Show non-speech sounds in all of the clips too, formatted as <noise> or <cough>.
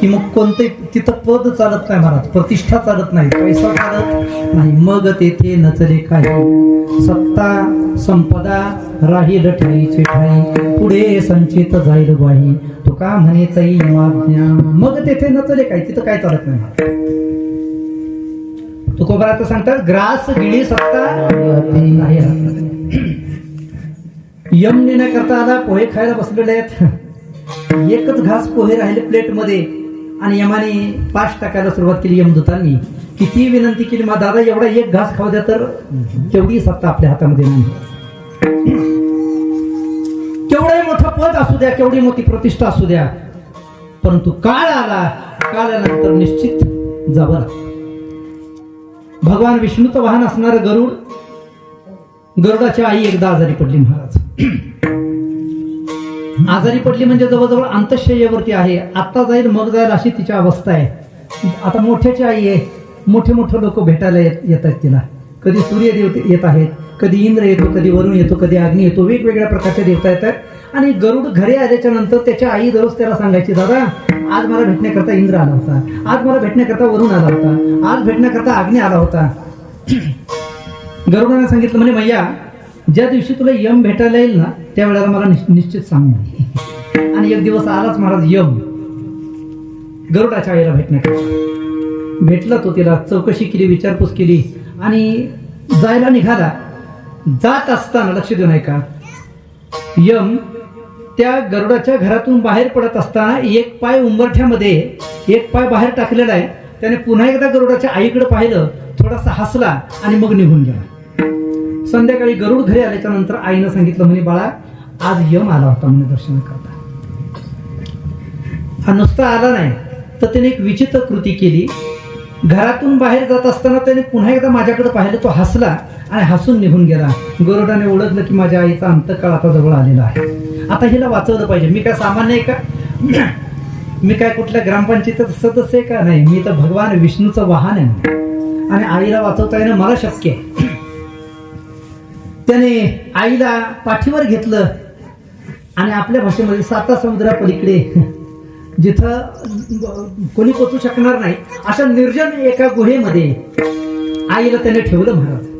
की मग कोणते तिथं पद चालत नाही महाराज प्रतिष्ठा चालत नाही पैसा चालत नाही. मग तेथे नचले काय सत्ता संपदा राहील ठाईचे ठाई. पुढे संचित जाईल ग्वाही. तुका म्हणे तई आज्ञा मग तेथे नचले काय तिथं काय चालत नाही महाराज. तुकोबराचं सांगतात? ग्रास गिळी सत्ता? नाही राहत. यम नेण्याकरता आता पोहे खायला बसलेले आहेत. एकच घास पोहे राहिले प्लेटमध्ये आणि यमाने पाच टाकायला सुरुवात केली यमदूतांनी. किती विनंती केली मा दादा एवढा एक घास खाऊ द्या तर तेवढी सत्ता आपल्या हातामध्ये नाही. केवढंही मोठं पद असू द्या केवढी मोठी प्रतिष्ठा असू द्या. परंतु काळ आला काळ निश्चित जबर भगवान विष्णूचं वाहन असणारं गरुड गरुडाची आई एकदा आजारी पडली महाराज. आजारी पडली म्हणजे जवळजवळ अंतशय्यावरती आहे. आता जाईल मग जाईल अशी तिची अवस्था आहे. आता मोठ्याची आई आहे. मोठे मोठे लोक भेटायला येत आहेत तिला. कधी सूर्यदेव येत आहेत कधी इंद्र येतो कधी वरुण येतो कधी अग्नी येतो वेगवेगळ्या प्रकारच्या देवता येतात. आणि गरुड घरी आल्याच्यानंतर त्याच्या आई दररोज त्याला सांगायची दादा आज मला भेटण्याकरता इंद्र आला होता. आज मला भेटण्याकरता वरुण आला होता. आज भेटण्याकरता अग्नी आला होता. <clears throat> गरुडाने सांगितलं म्हणे मैया ज्या दिवशी तुला यम भेटायला येईल ना त्यावेळेला मला निश्च- निश्चित सांग आणि एक दिवस आलाच महाराज यम. गरुडाच्या आईला भेटण्यात भेटला तो तिला चौकशी केली विचारपूस केली. आणि जायला निघाला. जात असताना लक्ष देऊ नये का यम त्या गरुडाच्या घरातून बाहेर पडत असताना एक पाय उंबरठ्यामध्ये एक पाय बाहेर टाकलेला आहे. त्याने पुन्हा एकदा गरुडाच्या आईकडे पाहिलं. थोडासा हसला आणि मग निघून गेला. संध्याकाळी गरुड घरी आल्याच्यानंतर आईनं सांगितलं म्हणे बाळा आज यम आला होता म्हणे दर्शन करता. हा नुसता आला नाही तर त्याने एक विचित्र कृती केली. घरातून बाहेर जात असताना त्याने पुन्हा एकदा माझ्याकडे पाहिलं तो हसला आणि हसून निघून गेला. गरुडाने ओळखलं की माझ्या आईचा अंतकाळ आता जवळ आलेला आहे. आता हिला वाचवलं पाहिजे. मी काय सामान्य आहे का? <clears throat> मी काय कुठल्या ग्रामपंचायतीचं सदस्य आहे का? नाही मी तर भगवान विष्णूचं वाहन आहे आणि आईला वाचवता येणं मला शक्य आहे. त्याने आईला पाठीवर घेतलं आणि आपल्या भाषेमध्ये साता समुद्रा पलीकडे. जिथं कोणी पोचू शकणार नाही अशा निर्जन एका गुहेमध्ये आईला त्याने ठेवलं महाराज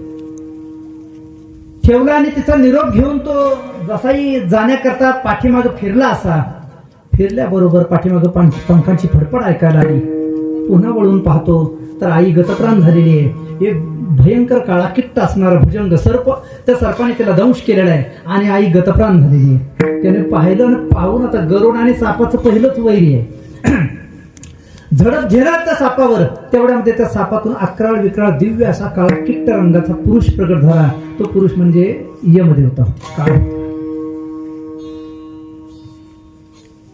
ठेवला आणि तिचा निरोप घेऊन तो जसाही जाण्याकरता पाठीमाग फिरला असा फिरल्याबरोबर पाठीमाग पंखांची फडफड ऐकायला आली. पुन्हा वळून पाहतो तर आई गतप्राण झालेली आहे. एक भयंकर काळा किट्ट असणारा भुजंग सर्प त्या सर्पाने त्याला दंश केलेला आहे आणि आई गतप्राण झालेली आहे. त्याने पाहिलं आणि पाहून आता गरुड आणि सापाचं पहिलंच वैरी आहे. <clears throat> झडप घेणार त्या सापावर. तेवढ्यामध्ये त्या सापातून अकराळ विक्राळ दिव्य असा काळा किट्ट रंगाचा पुरुष प्रकट झाला. तो पुरुष म्हणजे यमध्ये होता काळ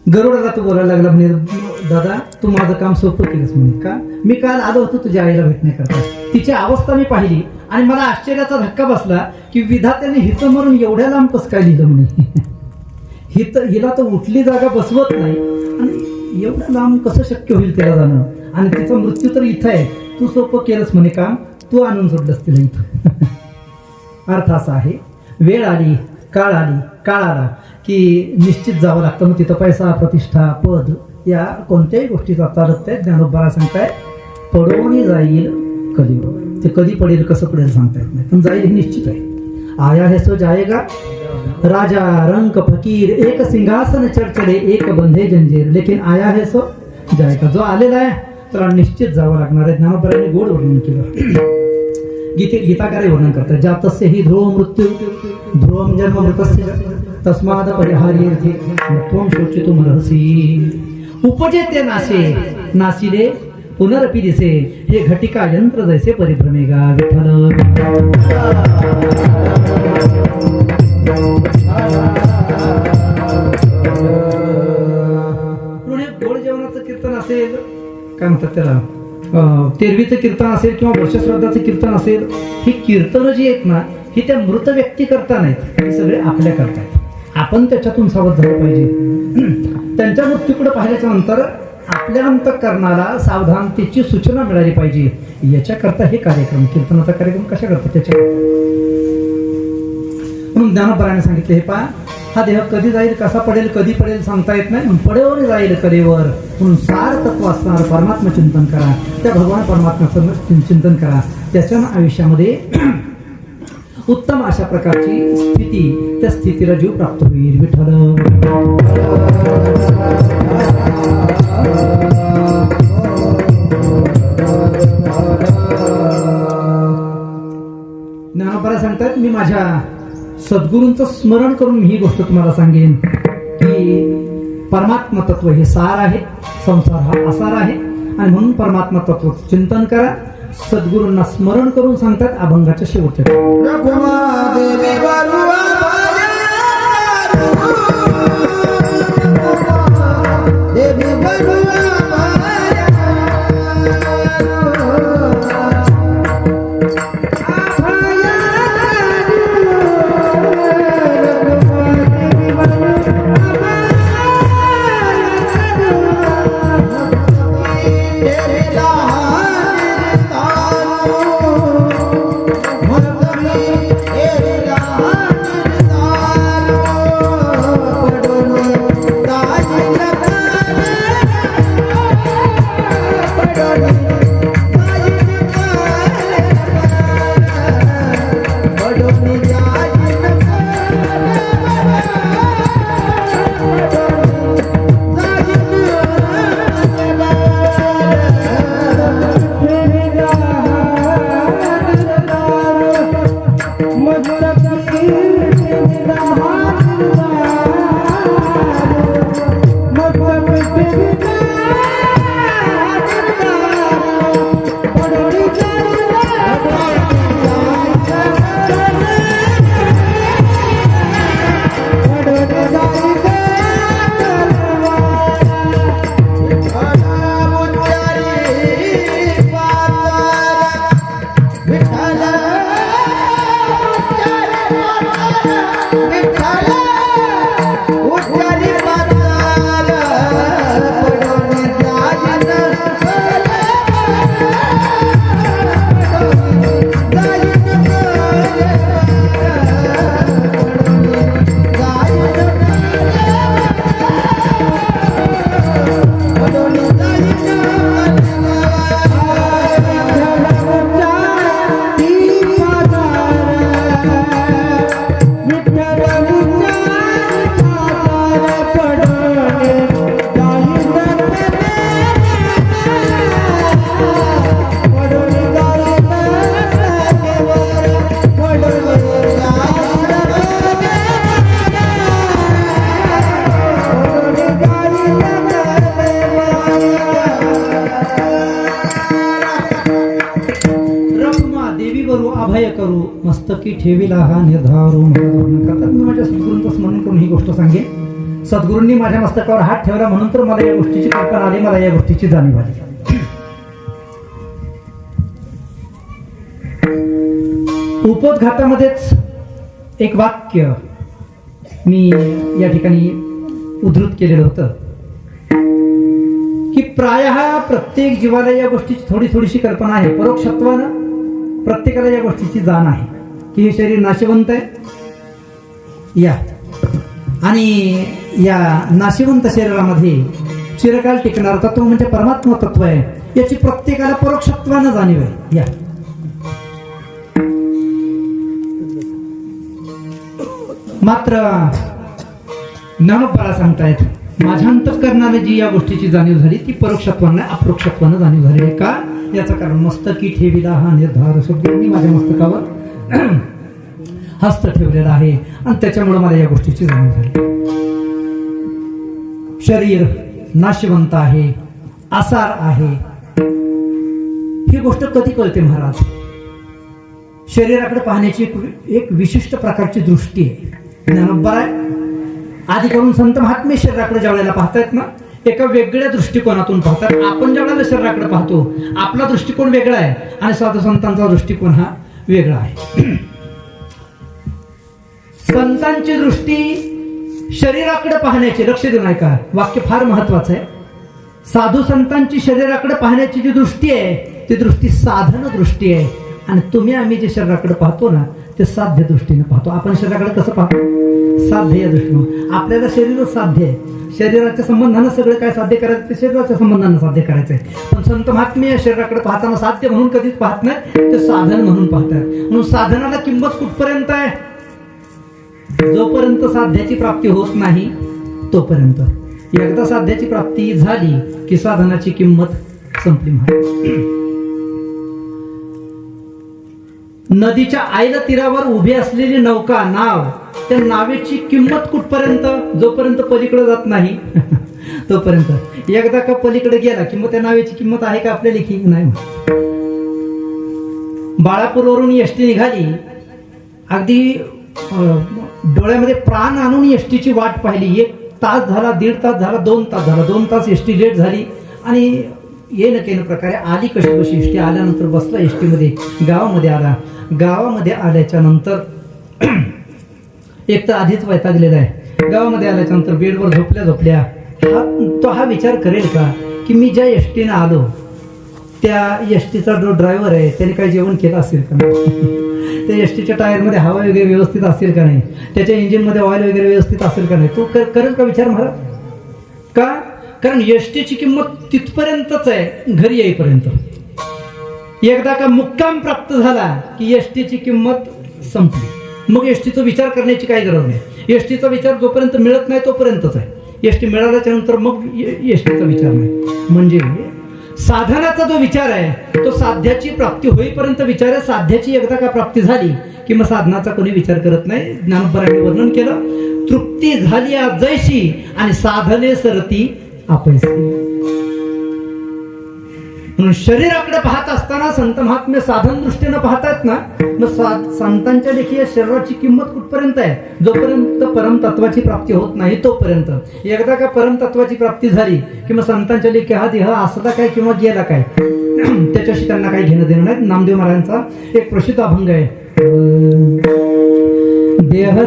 गरुडाला तू बोलायला लागला म्हणे दादा तू माझं काम सोपं केलंस म्हणे. का? मी काल आलो होतो तुझ्या आईला भेटण्याकरता तिची अवस्था मी पाहिली आणि मला आश्चर्याचा धक्का बसला की विधात्याने हित मरून एवढ्या लांब कसं काय लिहिलं म्हणे? <laughs> हित हिला तर उठली जागा बसवत नाही. आणि एवढं लांब कसं शक्य होईल त्याला जाणं? आणि तिचा मृत्यू तर इथं आहे. तू सोपं केलंस म्हणे काम. तू आणून सोडलंस तिला इथं. <laughs> अर्थ असा आहे वेळ आली. काळ आली काळ आला की निश्चित जावं लागतं. मग तिथं पैसा प्रतिष्ठा पद या कोणत्याही गोष्टीचा चालत आहे ज्ञानोबाला सांगताय पडवणी जाईल कधी ते कधी पडेल कसं पडेल सांगता येत नाही. पण जाईल हे निश्चित आहे. आया हे सो जाएगा राजा रंक फकीर एक सिंहासन चर्चले एक बंधे जंजीर. लेकिन आया हे सो जायगा जो आलेला आहे त्याला निश्चित जावं लागणार आहे. ज्ञानोबराने गोड वर्णन केलं. <clears throat> गीते गीताकारे वर्णन करतात. तसे ही ध्रुव मृत्यू. ध्रुवं जन्म मृतस्य तस्माद परिहार्यते त्वं शोचितुम् अर्हसि उपजेते नाशे नाशिले पुनरपि दिसे हे घटिका यंत्र जैसे परिभ्रमेगा विठ्ठल। गोड जेवणाचं कीर्तन असेल काय म्हणतात त्याला? तेरवीचं कीर्तन असेल किंवा वर्षश्राद्धाचं कीर्तन असेल ही कीर्तनं जी आहेत ना ही त्या मृत व्यक्ती करता नाहीत. ही सगळे आपल्या करतायत. आपण त्याच्यातून सावध झालं पाहिजे. <clears throat> त्यांच्या मृत्यूकडे पाहिल्याच्या नंतर आपल्या अंतकरणाला सावधानतेची सूचना मिळाली पाहिजे. याच्याकरता हे कार्यक्रम कीर्तनाचा कार्यक्रम कशा करतात त्याच्या म्हणून ज्ञानोबराने सांगितले हे पहा हा देह कधी जाईल कसा पडेल कधी पडेल सांगता येत नाही म्हणून पडेवर जाईल कडेवर म्हणून सार तत्व असणार परमात्मा चिंतन करा. त्या भगवान परमात्म्याचं चिंतन करा. त्याच्या आयुष्यामध्ये <clears throat> उत्तम अशा प्रकारची स्थिती त्या स्थितीला जीव प्राप्त होईल. विठ्ठल. ज्ञानपरा सांगतात मी माझ्या सद्गुरूंचं स्मरण करून मी ही गोष्ट तुम्हाला सांगेन की परमात्मा तत्व हे सार आहे संसार हा आसार आहे आणि म्हणून परमात्मा तत्व चिंतन करा. सद्गुरूंना स्मरण करून सांगतात अभंगाच्या शेवटच्या ठेविला हा निर्धारू करतात मी माझ्या सद्गुरूंचं स्मरण करून ही गोष्ट सांगेन. सद्गुरूंनी माझ्या मस्तकावर हात ठेवला म्हणून तर मला या गोष्टीची कल्पना आली मला या गोष्टीची जाणीव आली. उपोद्घातामध्येच एक वाक्य मी या ठिकाणी उद्धृत केलेलं होतं. की प्राय प्रत्येक जीवाला या गोष्टीची थोडी थोडीशी कल्पना आहे. परोक्षत्वानं प्रत्येकाला या गोष्टीची जाण आहे. की हे शरीर नाशिवंत आहे? या. आणि या नाशिवंत शरीरामध्ये चिरकाल टिकणार तत्व म्हणजे परमात्मा तत्व आहे. याची प्रत्येकाला परोक्षत्वानं जाणीव आहे. या. मात्र ज्ञानोबाला सांगतायत माझ्या अंतकरणाने जी या गोष्टीची जाणीव झाली ती परोक्षत्वानं अप्रोक्षत्वानं जाणीव झाली आहे. का? याचं कारण मस्तकी ठेविला हा निर्धार सद्गुरूंनी माझ्या मस्तकावर <clears throat> हस्त ठेवलेला आहे. आणि त्याच्यामुळे मला या गोष्टीची जाणीव झाली. शरीर नाशवंत आहे आसार आहे. ही गोष्ट कधी कळते महाराज? शरीराकडे पाहण्याची एक विशिष्ट प्रकारची दृष्टी आहे. ज्ञानोबा आहे आधी करून संत महात्मे शरीराकडे ज्या वेळेला पाहतायत ना एका वेगळ्या दृष्टिकोनातून पाहतात. आपण ज्या वेळेला शरीराकडे पाहतो आपला दृष्टिकोन वेगळा आहे. आणि साधू संतांचा दृष्टिकोन हा वेगळं आहे. संतांची दृष्टी शरीराकडे पाहण्याची लक्ष देऊन ऐका वाक्य फार महत्वाचं आहे. साधू संतांची शरीराकडे पाहण्याची जी दृष्टी आहे ती दृष्टी साधन दृष्टी आहे. आणि तुम्ही आम्ही जे शरीराकडे पाहतो ना ते साध्य दृष्टीने पाहतो. आपण शरीराकडे कसं पाहतो? साध्य या दृष्टीनं. आपल्याला शरीरच साध्य आहे. शरीराच्या संबंधानं सगळं काय साध्य करायचं ते शरीराच्या संबंधानं साध्य करायचं आहे पण संत महात्मे या शरीराकडे पाहताना साध्य म्हणून कधीच पाहत नाही ते साधन म्हणून पाहतात. म्हणून साधनाला किंमत कुठपर्यंत आहे? जोपर्यंत साध्याची प्राप्ती होत नाही तोपर्यंत. एकदा साध्याची प्राप्ती झाली की साधनाची किंमत संपली. म्हणा नदीच्या आईला तीरावर उभी असलेली नौका नाव त्या नावेची किंमत कुठपर्यंत? जोपर्यंत पलीकडे जात नाही <laughs> तोपर्यंत. एकदा का पलीकडे गेला की मग त्या नावेची किंमत आहे का आपल्या लेखी? नाही बाळापूरवरून एसटी निघाली. अगदी डोळ्यामध्ये प्राण आणून एसटीची वाट पाहिली. एक तास झाला दीड तास झाला दोन तास झाला. दोन तास एसटी लेट झाली. आणि ये न केन प्रकारे आली कशी कशी एसटी आल्यानंतर बसला एसटीमध्ये गावामध्ये आला. गावामध्ये आल्याच्यानंतर <clears throat> एक तर आधीच वैतागलेला आहे. गावामध्ये आल्याच्यानंतर बेडवर झोपल्या झोपल्या हा तो हा विचार करेल का की मी ज्या एसटीनं आलो त्या एसटीचा जो ड्रायव्हर आहे त्याने काही जेवण केलं असेल का नाही? <laughs> त्या एसटीच्या टायरमध्ये हवा वगैरे व्यवस्थित असेल का नाही? त्याच्या इंजिनमध्ये ऑइल वगैरे व्यवस्थित असेल का नाही? तो कर- करेल का विचार मला का? कारण एसटीची किंमत तिथपर्यंतच आहे घरी येईपर्यंत. एकदा का मुक्काम प्राप्त झाला की एसटीची किंमत संपली. मग एसटीचा विचार करण्याची काही गरज नाही. एसटीचा विचार जोपर्यंत मिळत नाही तोपर्यंतच आहे. एसटी मिळाल्याच्या नंतर मग एसटीचा विचार नाही. म्हणजे साधनाचा जो विचार आहे तो साध्याची प्राप्ती होईपर्यंत विचार आहे. साध्याची एकदा का प्राप्ती झाली की मग साधनाचा कोणी विचार करत नाही. ज्ञानपराने वर्णन केलं तृप्ती झाली आज जैशी आणि साधने सरती आपण म्हणून शरीराकडे पाहत असताना संत महात्मे साधन दृष्टीनं पाहतात ना मग संतांच्या देखील या शरीराची किंमत कुठपर्यंत आहे? जोपर्यंत परमतत्वाची प्राप्ती होत नाही तोपर्यंत. एकदा का परमतत्वाची प्राप्ती झाली की मग संतांच्या लेखी हा देह असला काय किंवा गेला काय? <clears throat> त्याच्याशी त्यांना काही घेणं देणं नाही. नामदेव महाराजांचा एक प्रसिद्ध अभंग आहे. देह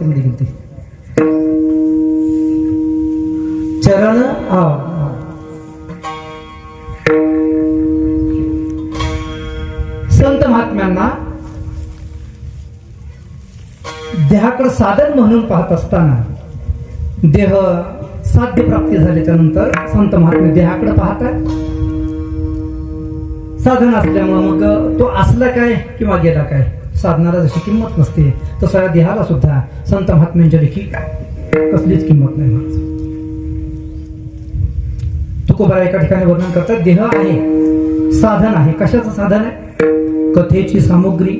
तुम्ही कलावती चरण आ संत महात्म्यांना देहाकडे साधन म्हणून पाहत असताना देह साध्य प्राप्ती झाल्याच्यानंतर संत महात्मे देहाकडे पाहतात साधन असल्यामुळं मग तो असला काय किंवा गेला काय साधनाला जशी किंमत नसते तसं या देहाला सुद्धा संत महात्म्यांच्या देखील कसलीच किंमत नाही महाराज तुकोबाला एका ठिकाणी वर्णन करतात देह आहे साधन आहे. कशाचं साधन आहे? कथेची सामुग्री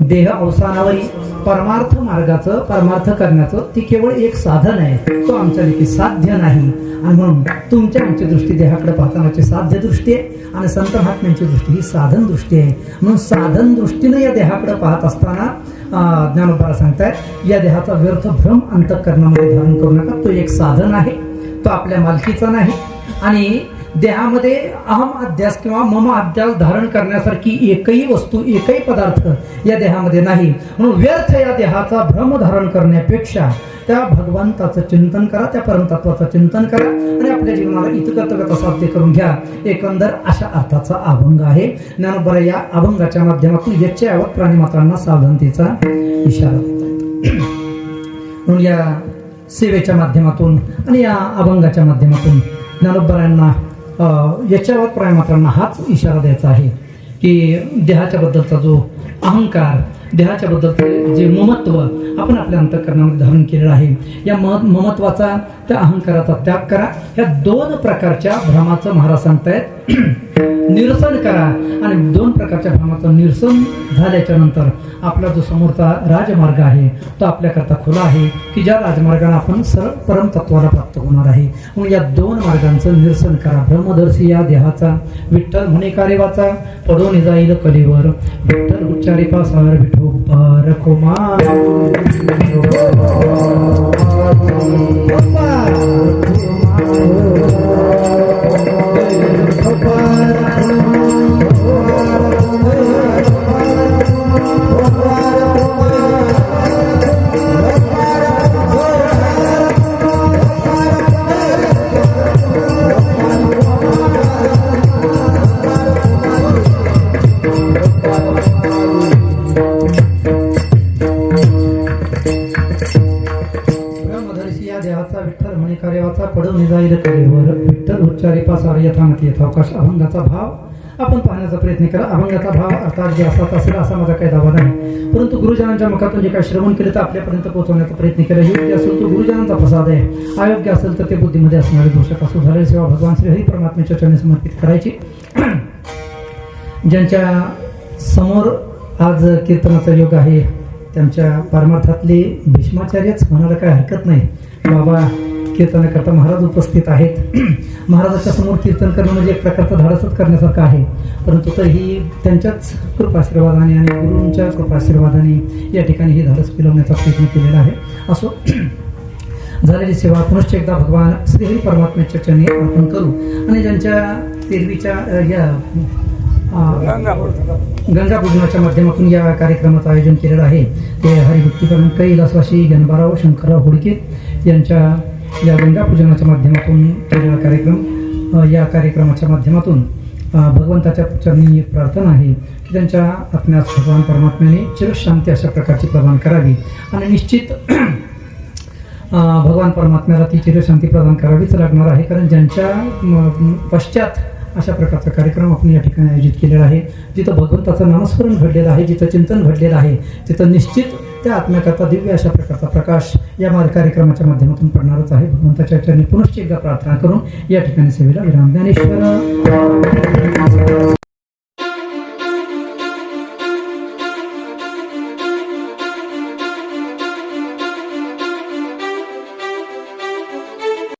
देह अवसानावरी परमार्थ मार्गाचं परमार्थ करण्याचं ती केवळ एक साधन आहे. तो आमच्या देखील साध्य नाही. आणि म्हणून तुमच्या आमची दृष्टी देहाकडे पाहतानाची साध्य दृष्टी आहे आणि संत महात्म्यांची दृष्टी ही साधन दृष्टी आहे. म्हणून साधन दृष्टीने या देहाकडे पाहत असताना ज्ञानोबा सांगतायत या देहाचा व्यर्थ भ्रम अंतकरणामध्ये धारण करू नका. तो एक साधन आहे. तो आपल्या मालकीचा नाही. आणि देहामध्ये अहम अध्यास किंवा मम अध्यास धारण करण्यासारखी एकही वस्तू एकही पदार्थ या देहामध्ये नाही. म्हणून व्यर्थ या देहाचा भ्रम धारण करण्यापेक्षा त्या भगवंताचं चिंतन करा त्या परमतत्वाचं चिंतन करा आणि आपल्या जीवनाला इतकत्वता साध्य करून घ्या. एकंदर अशा अर्थाचा अभंग आहे. ज्ञानोबर या अभंगाच्या माध्यमातून यच्चयावत प्राणीमात्रांना सावधानतेचा इशारा म्हणून या सेवेच्या माध्यमातून आणि या अभंगाच्या माध्यमातून ज्ञानोबरायांना याच्यावर प्रायमात्रांना हाच इशारा द्यायचा आहे की देहाच्या बद्दलचा जो अहंकार देहाच्या बद्दलचं जे ममत्व आपण आपल्या अंतकरणामध्ये धारण केलेलं आहे या म ममत्वाचा त्या अहंकाराचा त्याग करा. ह्या दोन प्रकारच्या भ्रमाचं महाराज सांगतायत. निरसन करा आणि दोन प्रकारच्या भ्रमाचं निरसन झाल्याच्यानंतर आपला जो समोरचा राजमार्ग आहे तो आपल्याकरता खुला आहे की ज्या राजमार्गाने आपण सरळ परमतत्वाला प्राप्त होणार आहे. म्हणून या दोन मार्गांचं निरसन करा. ब्रह्मदर्शी या देहाचा विठ्ठल म्हणे कारेवाचा पडून जाईल कलेवर विठ्ठल उच्चारी पासावर विठो कुमार. या प्रयत्न करा अभंगाचा भाव अर्थात जे असाच असेल असा माझा काही दावा नाही. परंतु गुरुजनांच्या मुखातून जे काही श्रवण केलं तर आपल्यापर्यंत पोहोचवण्याचा प्रयत्न केला. योग्य असेल तो गुरुजनांचा प्रसाद आहे. अयोग्य असेल तर ते बुद्धीमध्ये असणारे दोषक असू झालेली सेवा भगवान श्री हरी परमात्म्याच्या चरणी समर्पित करायची. ज्यांच्या समोर आज कीर्तनाचा योग आहे त्यांच्या परमार्थातले भीष्माचार्यच म्हणायला काय हरकत नाही. बाबा कीर्तनाकरता महाराज उपस्थित आहेत. <clears throat> महाराजाच्या समोर कीर्तन करणं म्हणजे एक प्रकारचं धाडसच करण्यासारखं आहे. परंतु तरीही त्यांच्याच कृपाशीर्वादाने आणि गुरूंच्या कृपाशीर्वादाने या ठिकाणी हे धाडस फिरवण्याचा प्रयत्न केलेला आहे. असो <clears throat> झालेली सेवा पुनश्च एकदा भगवान श्रीहरी परमात्म्याच्या चरणी अर्पण करू. आणि ज्यांच्या तेरवीच्या या गंगा पूजनाच्या माध्यमातून या कार्यक्रमाचं आयोजन केलेलं आहे ते हरिभक्तीकरण कैलासवासी गणबाराव शंकरराव हुडके यांच्या या गंगापूजनाच्या माध्यमातून केलेला कार्यक्रम या कार्यक्रमाच्या माध्यमातून भगवंताच्या चरणी एक प्रार्थना आहे की त्यांच्या आत्म्यास भगवान परमात्म्याने चिरशांती अशा प्रकारची प्रदान करावी. आणि निश्चित भगवान परमात्म्याला ती चिरशांती प्रदान करावीच लागणार आहे कारण ज्यांच्या पश्चात अशा प्रकारचा कार्यक्रम आपण या ठिकाणी आयोजित केलेला आहे जिथं भगवंताचं नामस्मरण घडलेलं आहे जिथं चिंतन घडलेलं आहे तिथं निश्चित त्या आत्म्याकरता दिव्य अशा प्रकारचा प्रकाश या मार्ग कार्यक्रमाच्या माध्यमातून पडणारच आहे. भगवंताच्या चरणी पुनश्च एकदा प्रार्थना करून या ठिकाणी सेवेला विराम. ज्ञानेश्वर